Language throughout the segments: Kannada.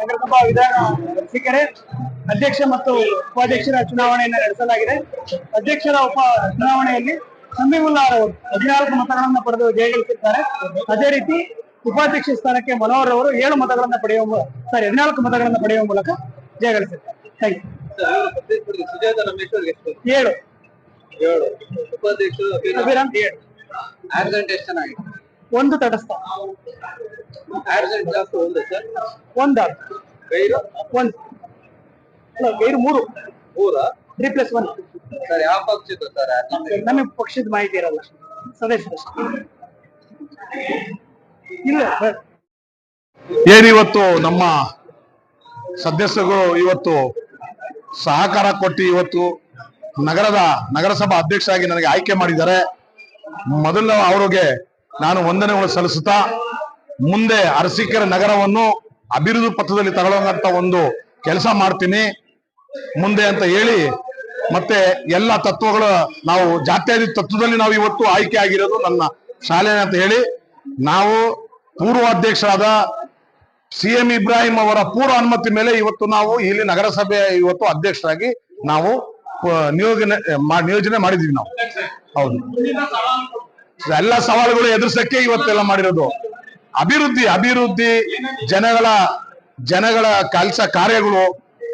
ನಗರಸಭಾ ವಿಧಾನ ಅರಸೀಕೆರೆ ಅಧ್ಯಕ್ಷ ಮತ್ತು ಉಪಾಧ್ಯಕ್ಷರ ಚುನಾವಣೆಯನ್ನು ನಡೆಸಲಾಗಿದೆ. ಅಧ್ಯಕ್ಷರ ಉಪ ಚುನಾವಣೆಯಲ್ಲಿ ಸಮೀವುಲ್ಲಾ ಅವರು ಹದಿನಾಲ್ಕು ಮತಗಳನ್ನು ಪಡೆದು ಜಯಗಳಿಸಿದ್ದಾರೆ ಅದೇ ರೀತಿ ಉಪಾಧ್ಯಕ್ಷ ಸ್ಥಾನಕ್ಕೆ ಮನೋಹರ್ ಅವರು ಏಳು ಮತಗಳನ್ನು ಪಡೆಯುವ ಸಾರಿ ಹದಿನಾಲ್ಕು ಮತಗಳನ್ನು ಪಡೆಯುವ ಮೂಲಕ ಜಯಗಳಿಸಿದ್ದಾರೆ ಥ್ಯಾಂಕ್ ಯು ಏಳು. ಏಳು. ಉಪಾಧ್ಯಕ್ಷರು ಅಭಿರಾಮ್ ಏಳು ಒಂದು ತಟಸ್ಥ. ಆಕ್ಸಿಡೆಂಟ್ ಜಾಸ್ತಿ ಒಂದು? ಸರ್ ಒಂದು ಗೈರು? ಒಂದು. ಅಲ್ಲ ಗೈರು ಮೂರು. ಮೂರ? Three plus one. ಸರ್ ಯಾವ ಪಕ್ಷದ್ದು ಸರ್? ನಮಗೆ ಪಕ್ಷದ ಮಾಹಿತಿ ಇರಲ್ಲ. ಸದೇಶ್ ಇಲ್ಲ ಸರ್. ಏನಿವತ್ತು ನಮ್ಮ ಸದಸ್ಯರು ಇವತ್ತು ಸಹಕಾರ ಕೊಟ್ಟು ಇವತ್ತು ನಗರದ ನಗರಸಭಾ ಅಧ್ಯಕ್ಷರಾಗಿ ನನಗೆ ಆಯ್ಕೆ ಮಾಡಿದ್ದಾರೆ. ಮೊದಲು ಅವರಿಗೆ ನಾನು ವಂದನೆಗಳು ಸಲ್ಲಿಸುತ್ತಾ ಮುಂದೆ ಅರಸೀಕೆರೆ ನಗರವನ್ನು ಅಭಿವೃದ್ಧಿ ಪಥದಲ್ಲಿ ತಗೊಳ್ಳುವಂತ ಒಂದು ಕೆಲಸ ಮಾಡ್ತೀನಿ. ಮುಂದೆ ಅಂತ ಹೇಳಿ ಮತ್ತೆ ಎಲ್ಲ ತತ್ವಗಳ ನಾವು ಜಾತ್ಯಾದಿ ತತ್ವದಲ್ಲಿ ನಾವು ಇವತ್ತು ಆಯ್ಕೆ ಆಗಿರೋದು ನನ್ನ ಶಾಲೆ ಅಂತ ಹೇಳಿ ನಾವು ಪೂರ್ವ ಅಧ್ಯಕ್ಷರಾದ ಸಿ ಎಂ ಇಬ್ರಾಹಿಂ ಅವರ ಪೂರ್ವ ಅನುಮತಿ ಮೇಲೆ ಇವತ್ತು ನಾವು ಇಲ್ಲಿ ನಗರಸಭೆ ಇವತ್ತು ಅಧ್ಯಕ್ಷರಾಗಿ ನಾವು ನಿಯೋಜನೆ ನಿಯೋಜನೆ ಮಾಡಿದೀವಿ ನಾವು. ಹೌದು. ಎಲ್ಲ ಸವಾಲುಗಳು ಎದುರಿಸಕ್ಕೆ ಇವತ್ತೆಲ್ಲ ಮಾಡಿರೋದು. ಅಭಿವೃದ್ಧಿ ಅಭಿವೃದ್ಧಿ ಜನಗಳ ಜನಗಳ ಕೆಲಸ ಕಾರ್ಯಗಳು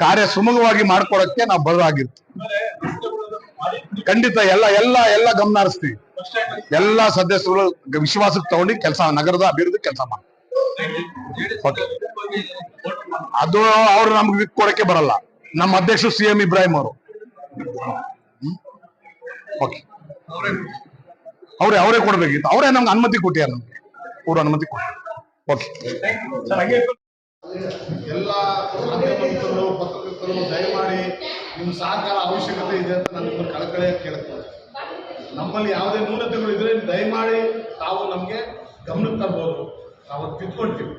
ಕಾರ್ಯ ಸುಮುಖವಾಗಿ ಮಾಡ್ಕೊಡಕ್ಕೆ ನಾವು ಬದಲಾಗಿರ್ತೀವಿ ಖಂಡಿತ ಎಲ್ಲ ಎಲ್ಲ ಎಲ್ಲ ಗಮನ ಹರಿಸ್ತೀವಿ. ಎಲ್ಲ ಸದಸ್ಯರು ವಿಶ್ವಾಸಕ್ಕೆ ತಗೊಂಡು ಕೆಲಸ, ನಗರದ ಅಭಿವೃದ್ಧಿ ಕೆಲಸ ಮಾಡಿ ಅದು ಅವ್ರು ನಮ್ಗೆ ಕೊಡಕ್ಕೆ ಬರಲ್ಲ. ನಮ್ಮ ಅಧ್ಯಕ್ಷರು ಸಿ ಎಂ ಇಬ್ರಾಹಿಂ ಅವರು. ಓಕೆ ಅವರೇ ಅವರೇ ಕೊಡ್ಬೇಕಿತ್ತು. ಅವರೇ ನಮ್ಗೆ ಅನುಮತಿ ಕೊಟ್ಟಿದ್ದಾರೆ ನಮ್ಗೆ. ಅವ್ರು ಅನುಮತಿ ಕೊಡಿ. ಓಕೆ ಎಲ್ಲ ಪತ್ರಕರ್ತರು ಪತ್ರಕರ್ತರು ದಯಮಾಡಿ ನಿಮ್ಮ ಸಹಕಾರ ಅವಶ್ಯಕತೆ ಇದೆ ಅಂತ ನಾನು ಕಳಕಳೆ ಕೇಳ್ತೇನೆ. ನಮ್ಮಲ್ಲಿ ಯಾವುದೇ ನ್ಯೂನತೆಗಳು ಇದ್ರೆ ದಯಮಾಡಿ ತಾವು ನಮಗೆ ಗಮನಕ್ಕೆ ತರ್ಬೋದು. ನಾವು ತಿದ್ಕೊಳ್ತೀವಿ